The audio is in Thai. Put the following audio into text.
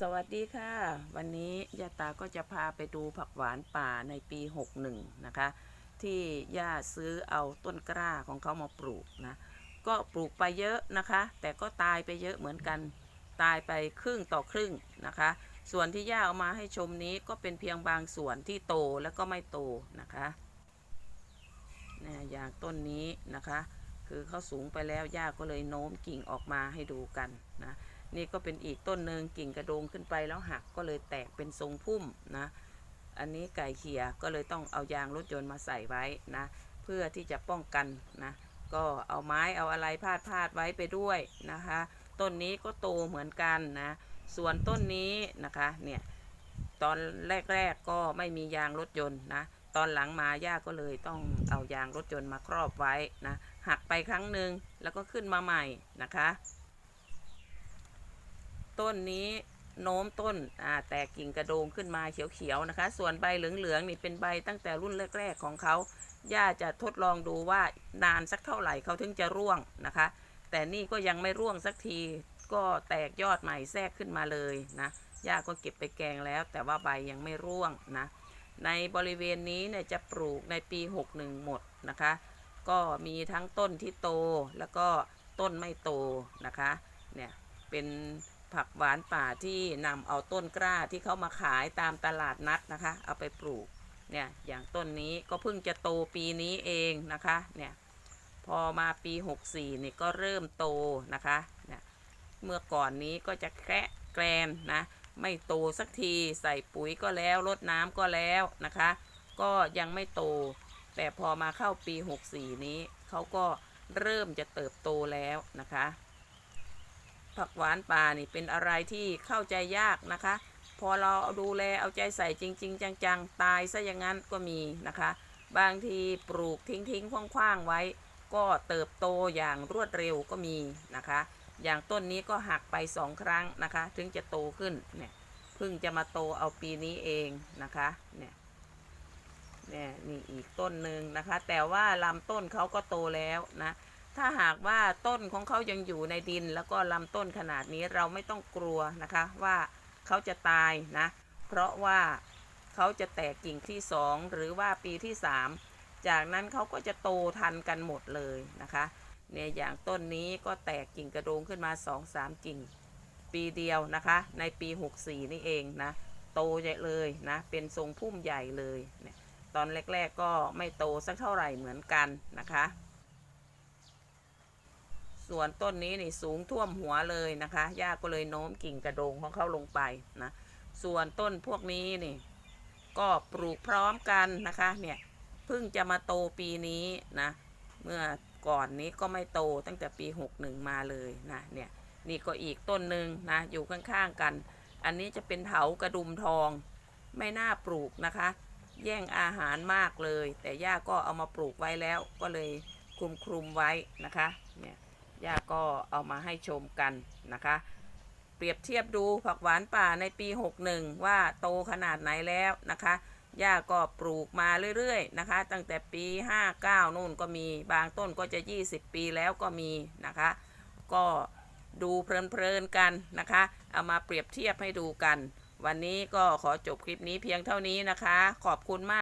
สวัสดีค่ะ วันนี้ยาตาก็จะพาไปดูผักหวานป่าในปี 61 นะคะ ที่ย่าซื้อเอาต้นกล้าของเขามาปลูกนะ ก็ปลูกไปเยอะนะคะ แต่ก็ตายไปเยอะเหมือนกันตายไปครึ่งต่อครึ่งนะคะ ส่วนที่ย่าเอามาให้ชมนี้ก็เป็นเพียงบางส่วนที่โตแล้วก็ไม่โตนะคะเนี่ยอย่างต้นนี้นะคะ คือเขาสูงไปแล้วย่าก็เลยโน้มกิ่งออกมาให้ดูกันนะ นี่ก็เป็นอีกต้นหนึ่งกิ่งกระโดงขึ้นไปแล้วหักก็เลยแตกเป็นทรงพุ่มนะ อันนี้ไก่เขียก็เลยต้องเอายางรถยนต์มาใส่ไว้นะ เพื่อที่จะป้องกันนะ ก็เอาไม้เอาอะไรพาดพาดไว้ไปด้วยนะคะ ต้นนี้ก็โตเหมือนกันนะ ส่วนต้นนี้นะคะเนี่ยตอนแรกๆก็ไม่มียางรถยนต์นะ ตอนหลังมาย่าก็เลยต้องเอายางรถยนต์มาครอบไว้นะ หักไปครั้งหนึ่งแล้วก็ขึ้นมาใหม่นะคะ ต้นนี้โน้มต้นแตกกิ่งกระโดงขึ้นมาเขียวๆนะคะ ส่วนใบเหลืองๆนี่เป็นใบตั้งแต่รุ่นแรก ๆของเขาย่าจะทดลองดูว่านานสักเท่าไหร่เขาถึงจะร่วงนะคะ แต่นี่ก็ยังไม่ร่วงสักที ก็แตกยอดใหม่แทรกขึ้นมาเลยนะย่าก็เก็บไปแกงแล้ว แต่ว่าใบยังไม่ร่วงนะในบริเวณนี้เนี่ยจะปลูกในปี 61 หมดนะคะ ก็มีทั้งต้นที่โตแล้วก็ต้นไม่โตนะคะเนี่ยเป็น ผักหวานป่าที่นำเอาต้นกล้าที่เขามาขายตามตลาดนัดนะคะ เอาไปปลูกเนี่ยอย่างต้นนี้ก็เพิ่งจะโตปีนี้เองนะคะเนี่ยพอมาปี 64นี่ก็เริ่มโตนะคะเนี่ยเมื่อก่อนนี้ก็จะแคระแกรนนะไม่โตสักทีใส่ปุ๋ยก็แล้วรดน้ำก็แล้วนะคะ ก็ยังไม่โต แต่พอมาเข้าปี 64 นี้เขาก็เริ่มจะเติบโตแล้วนะคะ ผักหวานป่านี่เป็นอะไรที่เข้าใจยากนะคะ พอเราเอาดูแลเอาใจใส่จริง ๆ จังๆ ตายซะอย่างนั้นก็มีนะคะ บางทีปลูกทิ้งๆคว่างๆไว้ ก็เติบโตอย่างรวดเร็วก็มีนะคะ อย่างต้นนี้ก็หักไปสองครั้งนะคะ ถึงจะโตขึ้นเนี่ยเพิ่งจะมาโตเอาปีนี้เองนะคะเนี่ยเนี่ยนี่อีกต้นหนึ่งนะคะ แต่ว่าลำต้นเขาก็โตแล้วนะ ถ้าหากว่าต้นของเขายังอยู่ในดิน แล้วก็ลำต้นขนาดนี้เราไม่ต้องกลัวนะคะว่าเขาจะตายนะ เพราะว่าเขาจะแตกกิ่งที่สองหรือว่าปีที่สามจากนั้นเขาก็จะโตทันกันหมดเลยนะคะเนี่ยอย่างต้นนี้ก็แตกกิ่งกระโดงขึ้นมาสองสามกิ่ง ปีเดียวนะคะ ในปี 64 นี่เองนะ โตใหญ่เลยนะ เป็นทรงพุ่มใหญ่เลยเนี่ยตอนแรก ๆ ก็ไม่โตสักเท่าไหร่เหมือนกันนะคะ ส่วนต้นนี้นี่สูงท่วมหัวเลยนะคะย่าก็เลยโน้มกิ่งกระโดงของเขาลงไปนะ ส่วนต้นพวกนี้นี่ ก็ปลูกพร้อมกันนะคะเนี่ยเพิ่งจะมาโตปีนี้นะ เมื่อก่อนนี้ก็ไม่โตตั้งแต่ปี 61 มาเลยนะเนี่ยนี่ก็อีกต้นหนึ่งนะอยู่ข้างๆกัน อันนี้จะเป็นเถากระดุมทอง ไม่น่าปลูกนะคะ แย่งอาหารมากเลย แต่ย่าก็เอามาปลูกไว้แล้วก็เลยคลุมคลุมๆไว้นะคะเนี่ย ย่าก็เอามาให้ชมกันนะคะ เปรียบเทียบดูผักหวานป่าในปี 61 ว่าโตขนาดไหนแล้วนะคะย่าก็ปลูกมาเรื่อยๆนะคะ ตั้งแต่ปี 59นู่นก็มีบางต้นก็จะ 20 ปีแล้วก็มีนะคะ ก็ดูเพลินๆกันนะคะ เอามาเปรียบเทียบให้ดูกัน วันนี้ก็ขอจบคลิปนี้เพียงเท่านี้นะคะ ขอบคุณมาก